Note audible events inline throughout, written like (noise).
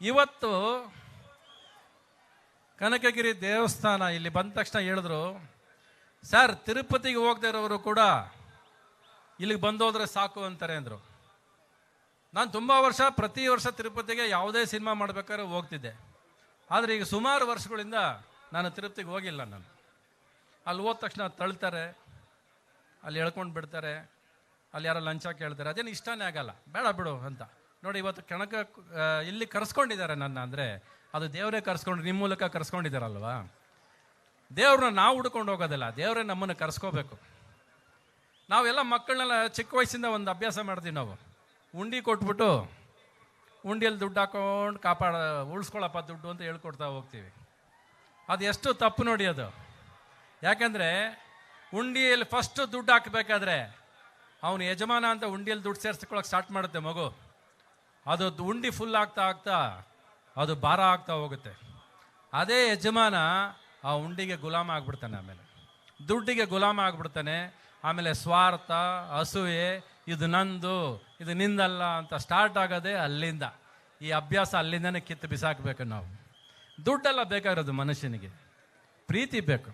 ಇವತ್ತು ಕನಕಗಿರಿ ದೇವಸ್ಥಾನ ಇಲ್ಲಿ ಬಂದ ತಕ್ಷಣ ಹೇಳಿದ್ರು, ಸರ್, ತಿರುಪತಿಗೆ ಹೋಗದೆ ಇರೋರು ಕೂಡ ಇಲ್ಲಿಗೆ ಬಂದೋದ್ರೆ ಸಾಕು ಅಂತಾರೆ ಅಂದರು. ನಾನು ತುಂಬ ವರ್ಷ, ಪ್ರತಿ ವರ್ಷ ತಿರುಪತಿಗೆ ಯಾವುದೇ ಸಿನಿಮಾ ಮಾಡಬೇಕಾದ್ರೆ ಹೋಗ್ತಿದ್ದೆ. ಆದರೆ ಈಗ ಸುಮಾರು ವರ್ಷಗಳಿಂದ ನಾನು ತಿರುಪತಿಗೆ ಹೋಗಿಲ್ಲ ನಾನು. ಅಲ್ಲಿ ಹೋದ ತಕ್ಷಣ ತಳ್ತಾರೆ, ಅಲ್ಲಿ ಎಳ್ಕೊಂಡು ಬಿಡ್ತಾರೆ, ಅಲ್ಲಿ ಯಾರೋ ಲಂಚ ಕೇಳ್ತಾರೆ. ಅದೇನು ಇಷ್ಟನೇ ಆಗಲ್ಲ, ಬೇಡ ಬಿಡು ಅಂತ. ನೋಡಿ, ಇವತ್ತು ಕಣಕ ಇಲ್ಲಿ ಕರ್ಸ್ಕೊಂಡಿದ್ದಾರೆ ನನ್ನ ಅಂದರೆ, ಅದು ದೇವರೇ ಕರ್ಸ್ಕೊಂಡು ನಿಮ್ಮ ಮೂಲಕ ಕರ್ಸ್ಕೊಂಡಿದ್ದಾರಲ್ವಾ? ದೇವ್ರನ್ನ ನಾವು ಹುಡ್ಕೊಂಡು ಹೋಗೋದಿಲ್ಲ, ದೇವರೇ ನಮ್ಮನ್ನು ಕರ್ಸ್ಕೋಬೇಕು. ನಾವೆಲ್ಲ ಮಕ್ಕಳನ್ನೆಲ್ಲ ಚಿಕ್ಕ ವಯಸ್ಸಿಂದ ಒಂದು ಅಭ್ಯಾಸ ಮಾಡ್ತೀವಿ ನಾವು. ಉಂಡಿ ಕೊಟ್ಬಿಟ್ಟು, ಉಂಡಿಯಲ್ಲಿ ದುಡ್ಡು ಹಾಕೊಂಡು ಕಾಪಾಡ, ಉಳಿಸ್ಕೊಳಪ್ಪ ದುಡ್ಡು ಅಂತ ಹೇಳ್ಕೊಡ್ತಾ ಹೋಗ್ತೀವಿ. ಅದು ಎಷ್ಟು ತಪ್ಪು ನೋಡಿ ಅದು. ಯಾಕೆಂದರೆ, ಉಂಡಿಯಲ್ಲಿ ಫಸ್ಟು ದುಡ್ಡು ಹಾಕಬೇಕಾದ್ರೆ, ಅವನು ಯಜಮಾನ ಅಂತ ಉಂಡಿಯಲ್ಲಿ ದುಡ್ಡು ಸೇರಿಸ್ಕೊಳ್ಳೋಕೆ ಸ್ಟಾರ್ಟ್ ಮಾಡುತ್ತೆ ಮಗು. ಅದು ಉಂಡಿ ಫುಲ್ ಆಗ್ತಾ ಆಗ್ತಾ ಅದು ಭಾರ ಆಗ್ತಾ ಹೋಗುತ್ತೆ. ಅದೇ ಯಜಮಾನ ಆ ಉಂಡಿಗೆ ಗುಲಾಮ ಆಗ್ಬಿಡ್ತಾನೆ ಆಮೇಲೆ. ದುಡ್ಡಿಗೆ ಗುಲಾಮ ಆಗ್ಬಿಡ್ತಾನೆ, ಆಮೇಲೆ ಸ್ವಾರ್ಥ ಹಸುವೆ ಇದು ನಂದು, ಇದು ನಿಂದಲ್ಲ ಅಂತ ಸ್ಟಾರ್ಟ್ ಆಗೋದೇ ಅಲ್ಲಿಂದ, ಈ ಅಭ್ಯಾಸ ಅಲ್ಲಿಂದನೇ ಕಿತ್ತು ಬಿಸಾಕಬೇಕು ನಾವು. ದುಡ್ಡೆಲ್ಲ ಬೇಕಾಗಿರೋದು ಮನುಷ್ಯನಿಗೆ. ಪ್ರೀತಿ ಬೇಕು.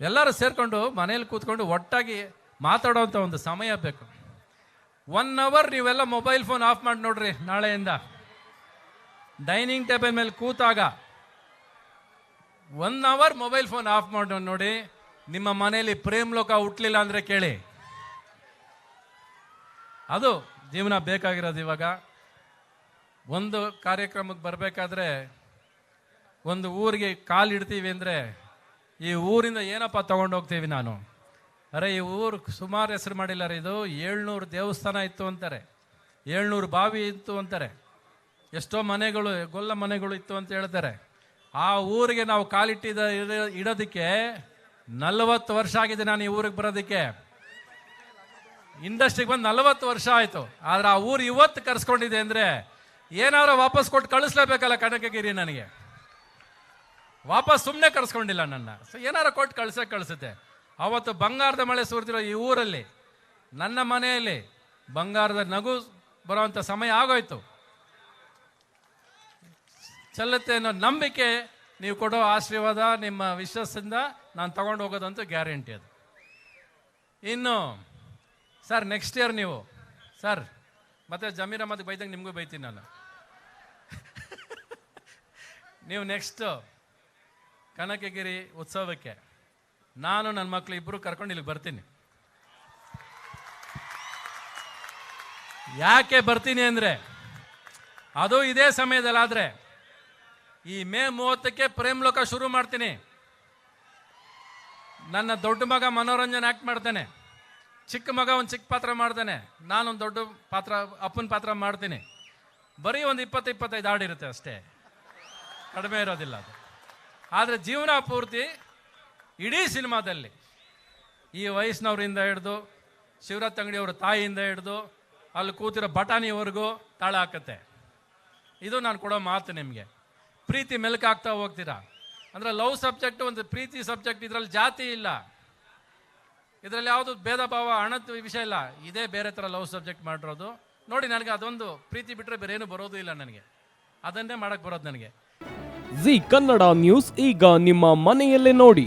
ಎಲ್ಲರೂ ಸೇರಿಕೊಂಡು ಮನೇಲಿ ಕೂತ್ಕೊಂಡು ಒಟ್ಟಾಗಿ ಮಾತಾಡೋವಂಥ ಒಂದು ಸಮಯ ಬೇಕು. ಒನ್ ಅವರ್ ನೀವೆಲ್ಲ ಮೊಬೈಲ್ ಫೋನ್ ಆಫ್ ಮಾಡಿ ನೋಡ್ರಿ ನಾಳೆಯಿಂದ. ಡೈನಿಂಗ್ ಟೇಬಲ್ ಮೇಲೆ ಕೂತಾಗ one hour mobile phone off ಮಾಡಿ ನೋಡಿ ನಿಮ್ಮ ಮನೆಯಲ್ಲಿ ಪ್ರೇಮ್ ಲೋಕ ಹುಟ್ಲಿಲ್ಲ ಅಂದರೆ ಕೇಳಿ. ಅದು ಜೀವನ ಬೇಕಾಗಿರೋದು ಇವಾಗ. ಒಂದು ಕಾರ್ಯಕ್ರಮಕ್ಕೆ ಬರಬೇಕಾದ್ರೆ ಒಂದು ಊರಿಗೆ ಕಾಲು ಇಡ್ತೀವಿ ಅಂದರೆ ಈ ಊರಿಂದ ಏನಪ್ಪ ತೊಗೊಂಡೋಗ್ತೀವಿ ನಾನು? ಅರೆ, ಈ ಊರು ಸುಮಾರು ಹೆಸರು ಮಾಡಿಲ್ಲ ಇದು. ಏಳ್ನೂರು ದೇವಸ್ಥಾನ ಇತ್ತು ಅಂತಾರೆ. ಏಳ್ನೂರು ಬಾವಿ ಇತ್ತು ಅಂತಾರೆ. ಎಷ್ಟೋ ಮನೆಗಳು, ಗೊಲ್ಲ ಮನೆಗಳು ಇತ್ತು ಅಂತ ಹೇಳ್ತಾರೆ. ಆ ಊರಿಗೆ ನಾವು ಕಾಲಿಟ್ಟಿದ ಇಡ- ಇಡೋದಕ್ಕೆ ನಲವತ್ತು ವರ್ಷ ಆಗಿದೆ ನಾನು ಈ ಊರಿಗೆ ಬರೋದಕ್ಕೆ. ಇಂಡಸ್ಟ್ರಿಗೆ ಬಂದು ನಲವತ್ತು ವರ್ಷ ಆಯಿತು. ಆದರೆ ಆ ಊರು ಇವತ್ತು ಕರ್ಸ್ಕೊಂಡಿದೆ ಅಂದರೆ ಏನಾದ್ರು ವಾಪಸ್ ಕೊಟ್ಟು ಕಳಿಸ್ಲೇಬೇಕಲ್ಲ ಕನಕಗಿರಿ ನನಗೆ. ವಾಪಸ್ ಸುಮ್ಮನೆ ಕರ್ಸ್ಕೊಂಡಿಲ್ಲ ನನ್ನ. ಸೊ ಏನಾರು ಕೊಟ್ಟು ಕಳ್ಸೇ ಕಳಿಸುತ್ತೆ. ಅವತ್ತು ಬಂಗಾರದ ಮಳೆ ಸುರಿದಿರೋ ಈ ಊರಲ್ಲಿ, ನನ್ನ ಮನೆಯಲ್ಲಿ ಬಂಗಾರದ ನಗು ಬರುವಂಥ ಸಮಯ ಆಗೋಯ್ತು. ಚೆಲ್ಲುತ್ತೆ ಅನ್ನೋ ನಂಬಿಕೆ ನೀವು ಕೊಡೋ ಆಶೀರ್ವಾದ ನಿಮ್ಮ ವಿಶ್ವಾಸದಿಂದ ನಾನು ತಗೊಂಡು ಹೋಗೋದಂತೂ ಗ್ಯಾರಂಟಿ ಅದು. ಇನ್ನು, ಸರ್ ನೆಕ್ಸ್ಟ್ ಇಯರ್ ನೀವು, ಸರ್, ಮತ್ತೆ ಜಮೀರ ಮತ್ತೆ ಬೈದಂಗೆ ನಿಮಗೂ ಬೈತೀನಿ ನಾನು. (laughs) ನೀವು ನೆಕ್ಸ್ಟು ಕನಕಗಿರಿ ಉತ್ಸವಕ್ಕೆ. ನಾನು ನನ್ನ ಮಕ್ಕಳು ಇಬ್ಬರು ಕರ್ಕೊಂಡು ಇಲ್ಲಿಗೆ ಬರ್ತೀನಿ. ಯಾಕೆ ಬರ್ತೀನಿ ಅಂದರೆ, ಅದು ಇದೇ ಸಮಯದಲ್ಲಾದರೆ, ಈ ಮೇ ಮೂವತ್ತಕ್ಕೆ ಪ್ರೇಮ್ ಲೋಕ ಶುರು ಮಾಡ್ತೀನಿ. ನನ್ನ ದೊಡ್ಡ ಮಗ ಮನೋರಂಜನೆ ಆ್ಯಕ್ಟ್ ಮಾಡ್ತಾನೆ. ಚಿಕ್ಕ ಮಗ ಒಂದು ಚಿಕ್ಕ ಪಾತ್ರ ಮಾಡ್ತಾನೆ. ನಾನೊಂದು ದೊಡ್ಡ ಪಾತ್ರ, ಅಪ್ಪನ ಪಾತ್ರ ಮಾಡ್ತೀನಿ. ಬರೀ ಒಂದು ಇಪ್ಪತ್ತು ಇಪ್ಪತ್ತೈದು ಹಾಡಿರುತ್ತೆ ಅಷ್ಟೇ. ಕಡಿಮೆ ಇರೋದಿಲ್ಲ ಅದು. ಆದರೆ ಜೀವನ ಪೂರ್ತಿ ಇಡೀ ಸಿನಿಮಾದಲ್ಲಿ ಈ ವಯಸ್ಸಿನವರಿಂದ ಹಿಡ್ದು ಶಿವರಾತ್ ಅಂಗಡಿಯವ್ರ ತಾಯಿಯಿಂದ ಹಿಡ್ದು ಅಲ್ಲಿ ಕೂತಿರೋ ಬಟಾಣಿವರೆಗೂ ತಾಳ ಹಾಕತ್ತೆ. ಇದು ನಾನು ಕೊಡೋ ಮಾತು ನಿಮಗೆ. ಪ್ರೀತಿ ಮೆಲುಕಾಗ್ತಾ ಹೋಗ್ತೀರಾ? ಅಂದರೆ ಲವ್ ಸಬ್ಜೆಕ್ಟ್ ಒಂದು ಪ್ರೀತಿ ಸಬ್ಜೆಕ್ಟ್, ಇದರಲ್ಲಿ ಜಾತಿ ಇಲ್ಲ. ಇದರಲ್ಲಿ ಯಾವುದು ಭೇದ ಭಾವ ಹಣದ ವಿಷಯ ಇಲ್ಲ. ಇದೇ ಬೇರೆ ಥರ ಲವ್ ಸಬ್ಜೆಕ್ಟ್ ಮಾಡಿರೋದು. ನೋಡಿ, ನನಗೆ ಅದೊಂದು ಪ್ರೀತಿ ಬಿಟ್ಟರೆ ಬೇರೆ ಏನು ಬರೋದು ಇಲ್ಲ ನನಗೆ. ಅದನ್ನೇ ಮಾಡಕ್ಕೆ ಬರೋದು ನನಗೆ. ಜಿ ಕನ್ನಡ ನ್ಯೂಸ್ ಈಗ ನಿಮ್ಮ ಮನೆಯಲ್ಲೇ ನೋಡಿ.